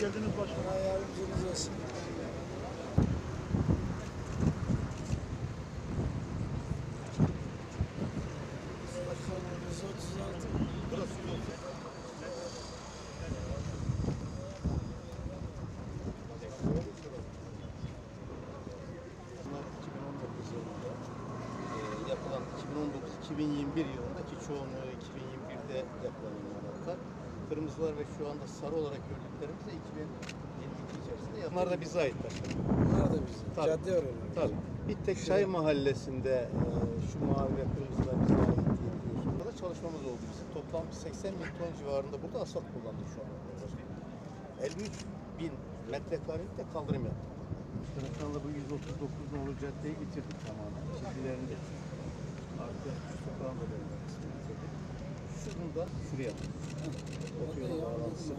geldiniz başkanım. Allah yardımcınız olsun. Rakamımız 36. Bunlar 2019 yılında e, yapılan 2019-2021 yılındaki çoğunluğu 2021'de yapılan. Kırmızılar ve şu anda sarı olarak gördüklerimiz de 2022 içerisinde. yapılan. Bunlar da bize ait başkanım. Bunlar da bizim. Tabii. Cadde oraları. Tabii. Bir tek Çay Mahallesi'nde e, şu mavi ve kırmızılar bize ait diye biliyorsunuz. Burada çalışmamız oldu bizim. Toplam 80 bin ton civarında burada asfalt kullandık şu an. 53 bin metrekarelik de kaldırım yaptık. Kırıkhan'da bu 139 nolu caddeyi bitirdik tamamen. Çizgilerini de artı şu sokağın da böyle bir kısmını bitirdik. Şunu da şuraya. Otoyol bağlantısı.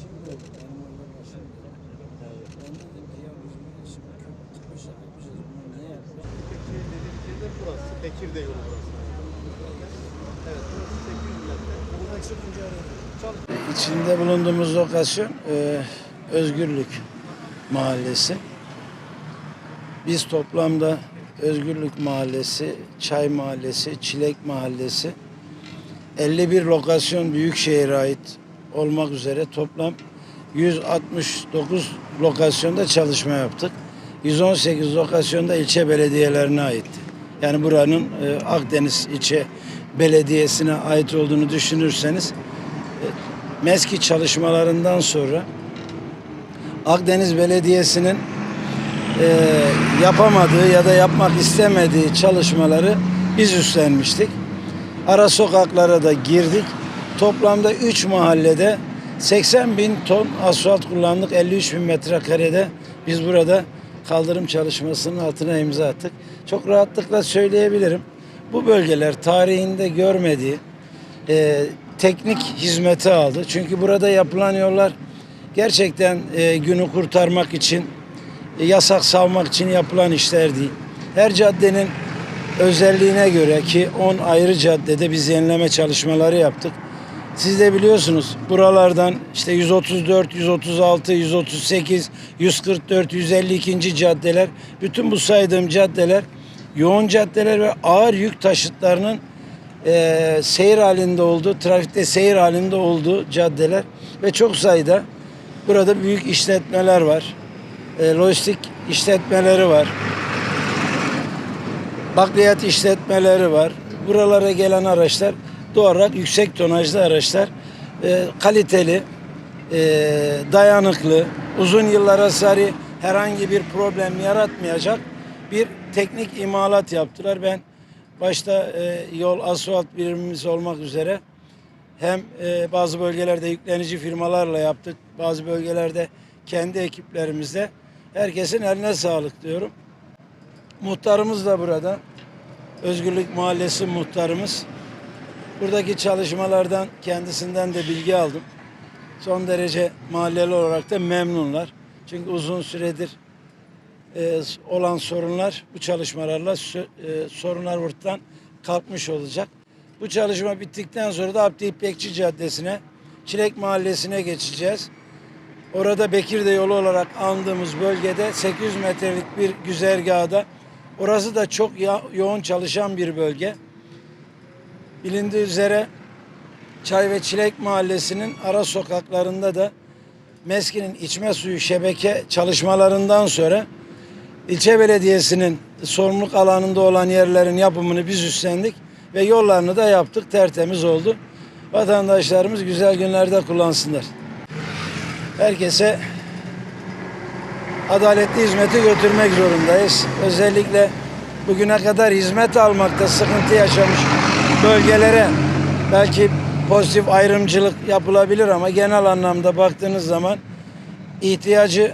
Şimdi oldu. Benim orada başım. Ben dedim ki ya biz bunu şimdi köprü tıkmış yapmışız. Bunu niye yapmışız? Bekir dediğimiz yer de burası. Bekir de yolu burası. Evet burası 800 metre. Buradan çıkınca İçinde bulunduğumuz lokasyon e, Özgürlük Mahallesi. Biz toplamda Özgürlük Mahallesi, Çay Mahallesi, Çilek Mahallesi 51 lokasyon Büyükşehir'e ait olmak üzere toplam 169 lokasyonda çalışma yaptık. 118 lokasyonda ilçe belediyelerine aitti. Yani buranın e, Akdeniz ilçe belediyesine ait olduğunu düşünürseniz e, MESKİ çalışmalarından sonra Akdeniz Belediyesi'nin e, yapamadığı ya da yapmak istemediği çalışmaları biz üstlenmiştik. Ara sokaklara da girdik. Toplamda 3 mahallede 80 bin ton asfalt kullandık. 53 bin metrekarede biz burada kaldırım çalışmasının altına imza attık. Çok rahatlıkla söyleyebilirim. Bu bölgeler tarihinde görmediği e, teknik hizmeti aldı. Çünkü burada yapılan yollar gerçekten e, günü kurtarmak için, e, yasak savmak için yapılan işler değil. Her caddenin özelliğine göre ki 10 ayrı caddede biz yenileme çalışmaları yaptık. Siz de biliyorsunuz buralardan işte 134, 136, 138, 144, 152. caddeler bütün bu saydığım caddeler yoğun caddeler ve ağır yük taşıtlarının eee, seyir halinde olduğu, trafikte seyir halinde olduğu caddeler ve çok sayıda burada büyük işletmeler var. Eee, lojistik işletmeleri var bakliyat işletmeleri var. Buralara gelen araçlar doğarak yüksek tonajlı araçlar. E, kaliteli, e, dayanıklı, uzun yıllara sarı herhangi bir problem yaratmayacak bir teknik imalat yaptılar. Ben başta e, yol asfalt birimimiz olmak üzere hem e, bazı bölgelerde yüklenici firmalarla yaptık. Bazı bölgelerde kendi ekiplerimizle. Herkesin eline sağlık diyorum. Muhtarımız da burada. Özgürlük Mahallesi muhtarımız. Buradaki çalışmalardan kendisinden de bilgi aldım. Son derece mahalleli olarak da memnunlar. Çünkü uzun süredir e, olan sorunlar bu çalışmalarla e, sorunlar ortadan kalkmış olacak. Bu çalışma bittikten sonra da Abdi İpekçi Caddesi'ne, Çilek Mahallesi'ne geçeceğiz. Orada Bekirde yolu olarak andığımız bölgede 800 metrelik bir güzergahda orası da çok yoğun çalışan bir bölge. Bilindiği üzere Çay ve Çilek Mahallesi'nin ara sokaklarında da MESKİ'nin içme suyu şebeke çalışmalarından sonra ilçe belediyesinin sorumluluk alanında olan yerlerin yapımını biz üstlendik ve yollarını da yaptık tertemiz oldu. Vatandaşlarımız güzel günlerde kullansınlar. Herkese adaletli hizmeti götürmek zorundayız. Özellikle bugüne kadar hizmet almakta sıkıntı yaşamış bölgelere belki pozitif ayrımcılık yapılabilir ama genel anlamda baktığınız zaman ihtiyacı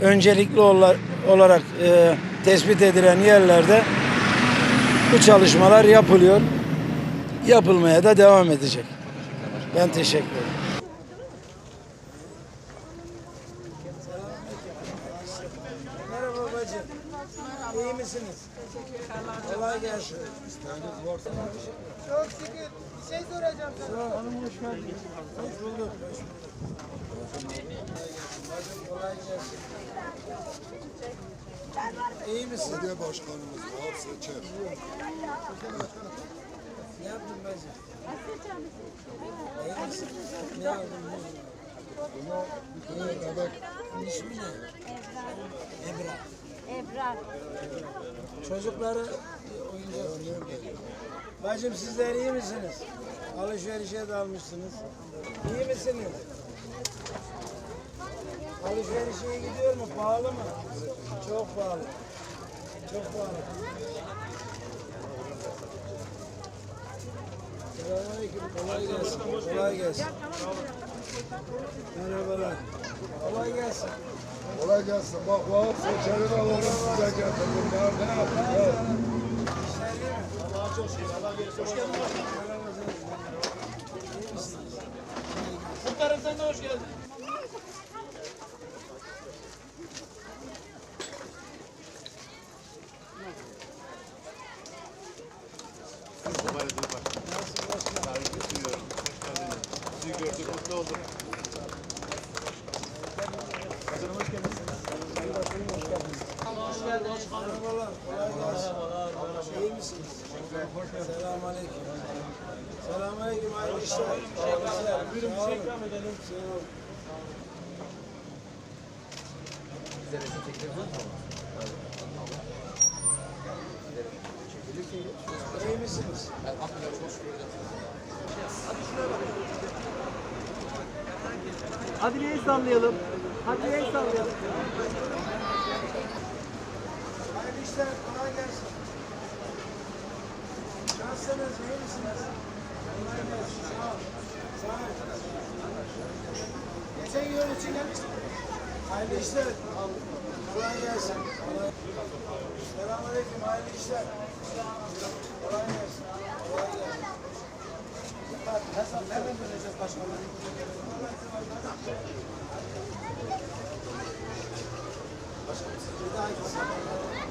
öncelikli ola- olarak e, tespit edilen yerlerde bu çalışmalar yapılıyor. Yapılmaya da devam edecek. Ben teşekkür ederim. Merhaba babacığım. İyi misiniz? Kolay gelsin. Çok şükür. şey soracağım sana. Hanım hoş geldiniz. Hoş bulduk. Hoş bulduk. Kolay gelsin. İyi misin? Belediye başkanımız var seçer. Ne yaptın bacım? İyi misin? Ne aldın? Buna bir tane bebek ismi ne? Ebra. Ebrar. Çocukları. Bacım sizler iyi misiniz? Alışverişe dalmışsınız. İyi misiniz? Alışveriş iyi gidiyor mu? Pahalı mı? Çok pahalı. Çok pahalı. Selamünaleyküm. Kolay gelsin. Kolay gelsin. Merhabalar. Kolay gelsin. kolay gelsin. Bak Vahap seçeri de alalım size getirdim. Bunlar ne yapıyor? İşler iyi mi? Allah'a çok şükür. Allah gelsin. Hoş geldin. İyi misiniz? Muhtarım sen de hoş geldin. Nasıl başkanım? Saygı duyuyorum. Hoş geldiniz. Sizi gördük, mutlu olduk. Merhabalar, kolay gelsin. İyi misiniz? Selamünaleyküm. Selamünaleyküm, hayırlı işler. Buyurun bir şey ikram edelim. Sağ olun. İyi misiniz? Hadi bir el sallayalım. Hadi el sallayalım. Hayırlı işler, kolay gelsin. Nasılsınız, iyi misiniz? Kolay gelsin, sağ ol. Sağ ol. Geçen yıl için gelmiştim. Hayırlı işler. Kolay gelsin. Kolay. Selamünaleyküm, hayırlı işler. Kolay gelsin. Hesap nereden vereceğiz başkanım? Bir daha gitsin.